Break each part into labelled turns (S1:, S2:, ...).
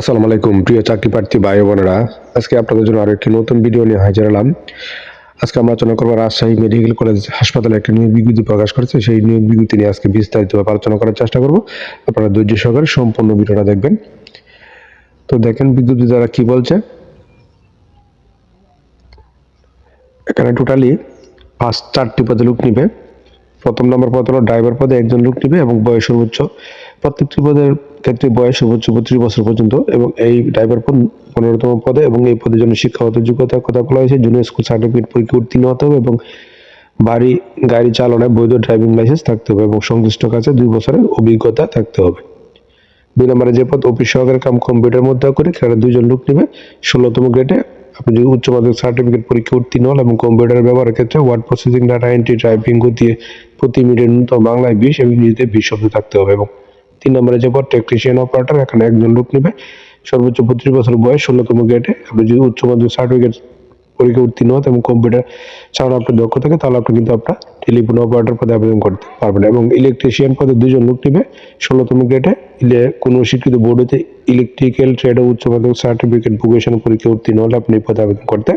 S1: আসসালামু আলাইকুম, প্রিয় চাকরি প্রার্থী ভাই বোনেরা। আজকে আপনাদের জন্য আরও একটি নতুন ভিডিও নিয়ে হাজির হলাম। আজকে আমরা আলোচনা করব রাজশাহী মেডিকেল কলেজ হাসপাতালে একটা নিয়োগ বিজ্ঞপ্তি প্রকাশ করেছে। সেই নিয়োগ বিজ্ঞপ্তি নিয়ে আজকে বিস্তারিতভাবে আলোচনা করার চেষ্টা করব। আপনারা ধৈর্য সহকারে সম্পূর্ণ ভিডিওটা দেখবেন। তো দেখেন বিজ্ঞপ্তি দ্বারা কি বলছে? এখানে টোটালি পাঁচ, চারটি পদে লোক নিবে। প্রথম নম্বর পদ হলো ড্রাইভার পদে একজন লোক নিবে এবং বয়স সর্বোচ্চ প্রত্যেকটি পদের ক্ষেত্রে বয়স সর্বোচ্চ বত্রিশ বছর পর্যন্ত এবং এই ড্রাইভার পদ পনেরোতম পদে এবং এই পদের জন্য শিক্ষাগত যোগ্যতার কথা বলা হয়েছে। জুনিয়র স্কুল সার্টিফিকেট পরীক্ষা উত্তীর্ণ হতে হবে এবং বাড়ি, গাড়ি চালনায় বৈধ ড্রাইভিং লাইসেন্স থাকতে হবে এবং সংশ্লিষ্ট কাছে দুই বছরের অভিজ্ঞতা থাকতে হবে। দুই নম্বরে যে পদ অফিস সহকারী কাম কম্পিউটার মধ্যে করে, সেখানে দুইজন লোক নেবে। ষোলোতম গ্রেডে আপনি যদি উচ্চ মাধ্যমিক সার্টিফিকেট পরীক্ষা উত্তীর্ণ হন এবং কম্পিউটার ব্যবহারের ক্ষেত্রে word processing data entry typing গতি প্রতি মিনিটে ন্যূনতম বাংলায় বিশ এবং ইংরেজিতে বিশ শব্দ থাকতে হবে এবং তিন নম্বরে যে টেকনিশিয়ান অপারেটর এখানে একজন লোক নেবে। সর্বোচ্চ বত্রিশ বছর বয়স ষোলোতম গ্রেডে আপনি যদি উচ্চ মাধ্যমিক সার্টিফিকেট পরীক্ষা উত্তীর্ণ হন, এবং কম্পিউটার ছাড়ানো আপনার দক্ষ থাকে, তাহলে আপনি কিন্তু আপনার টেলিফোন অপারেটর পদে আবেদন করতে পারবেন। এবং ইলেকট্রিশিয়ান পদে দুজন লোক নেবে ষোলোতম গ্রেডে কোনো স্বীকৃত বোর্ড হতে ইলেকট্রিক্যাল ট্রেড উচ্চ মাধ্যমিক সার্টিফিকেট ভোকেশন পরীক্ষা উত্তীর্ণ হলে আপনি এই পদে আবেদন করতে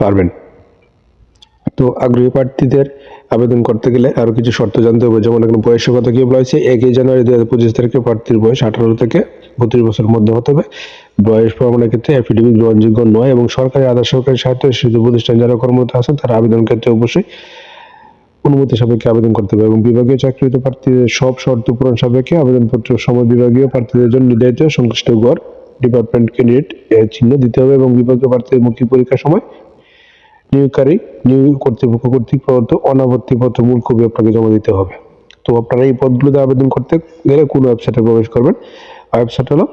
S1: পারবেন। তো আগ্রহী প্রার্থীদের আবেদন করতে গেলে আরও কিছু শর্ত জানতে হবে। যেমন এখানে বয়সের কথা কি বলা হয়েছে? একই জানুয়ারি দুই হাজার পঁচিশ তারিখে প্রার্থীর বয়স আঠারো থেকে বত্রিশ বছরের মধ্যে হতে হবে। বয়স প্রমাণের ক্ষেত্রে অ্যাফিডেভিট গ্রহণযোগ্য নয় এবং সরকারি আধা সরকারি শিশু প্রতিষ্ঠান যারা কর্মরত আছেন, তারা আবেদন ক্ষেত্রে অবশ্যই অনুমতি সাপেক্ষে আবেদন করতে হবে এবং বিভাগীয় চাকরিত প্রার্থীদের সব শর্ত পূরণ সাপেক্ষে আবেদনপত্র সময় বিভাগীয় প্রার্থীদের জন্য নির্ধারিত সংশ্লিষ্ট গড়, ডিপার্টমেন্ট ক্যান্ডিডেট চিহ্ন দিতে হবে এবং বিভাগীয় প্রার্থীদের মুক্তি পরীক্ষার সময় নিয়োগকারী নিয়োগ কর্তৃপক্ষ কর্তৃক প্রদত্ত অনাবর্তি পত্র মূল কপি আপনাকে জমা দিতে হবে। তো আপনারা এই পদগুলোতে আবেদন করতে গেলে কোন ওয়েবসাইটে প্রবেশ করবেন? ওয়েবসাইট হলো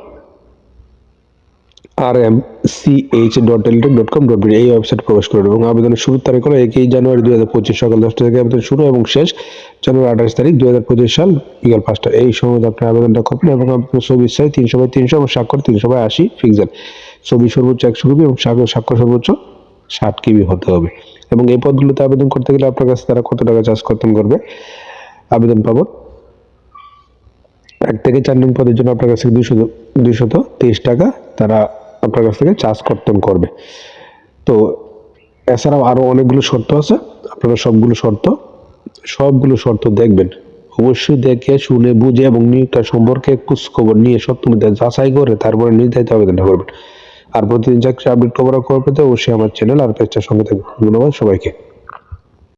S1: R M C H dot Teletalk dot com dot এই ওয়েবসাইটে প্রবেশ করবেন। এবং আবেদনের শুরুর তারিখ হলো একই জানুয়ারি দুই হাজার পঁচিশ সকাল দশটা থেকে আবেদন শুরু এবং শেষ জানুয়ারি আঠাশ তারিখ দুই হাজার পঁচিশ সাল বিকাল পাঁচটা। এই সময় আপনি আবেদনটা করবেন এবং আপনার ছবি চাই তিনশো বাই তিনশো এবং স্বাক্ষর তিনশো বাই আশি পিক্সেল ছবি সর্বোচ্চ একশো কপি এবং স্বাক্ষর স্বাক্ষর সর্বোচ্চ ষাট কেবি হতে হবে। এবং এই পদগুলোতে আবেদন করতে গেলে আপনার কাছে তারা কত টাকা চার্জ করতেন করবে? আবেদন পাবো এক থেকে চার নং পদের জন্য আপনার কাছ থেকে দুইশো দুইশত তেইশ টাকা তারা আপনার কাছ থেকে চার্জ কর্তন করবে। তো এছাড়াও আরও অনেকগুলো শর্ত আছে। আপনারা সবগুলো শর্ত সবগুলো শর্ত দেখবেন। অবশ্যই দেখে, শুনে, বুঝে এবং নিয়োগটা সম্পর্কে খোঁজ খবর নিয়ে সত্য মিথ্যা যাচাই করে তারপরে নির্ধারিত আবেদনটা করবেন। আর প্রতিদিন চাকরি আপডেট খবর খবর পেতে অবশ্যই আমার চ্যানেল আর পেজটার সঙ্গে থাকবেন ধন্যবাদ সবাইকে।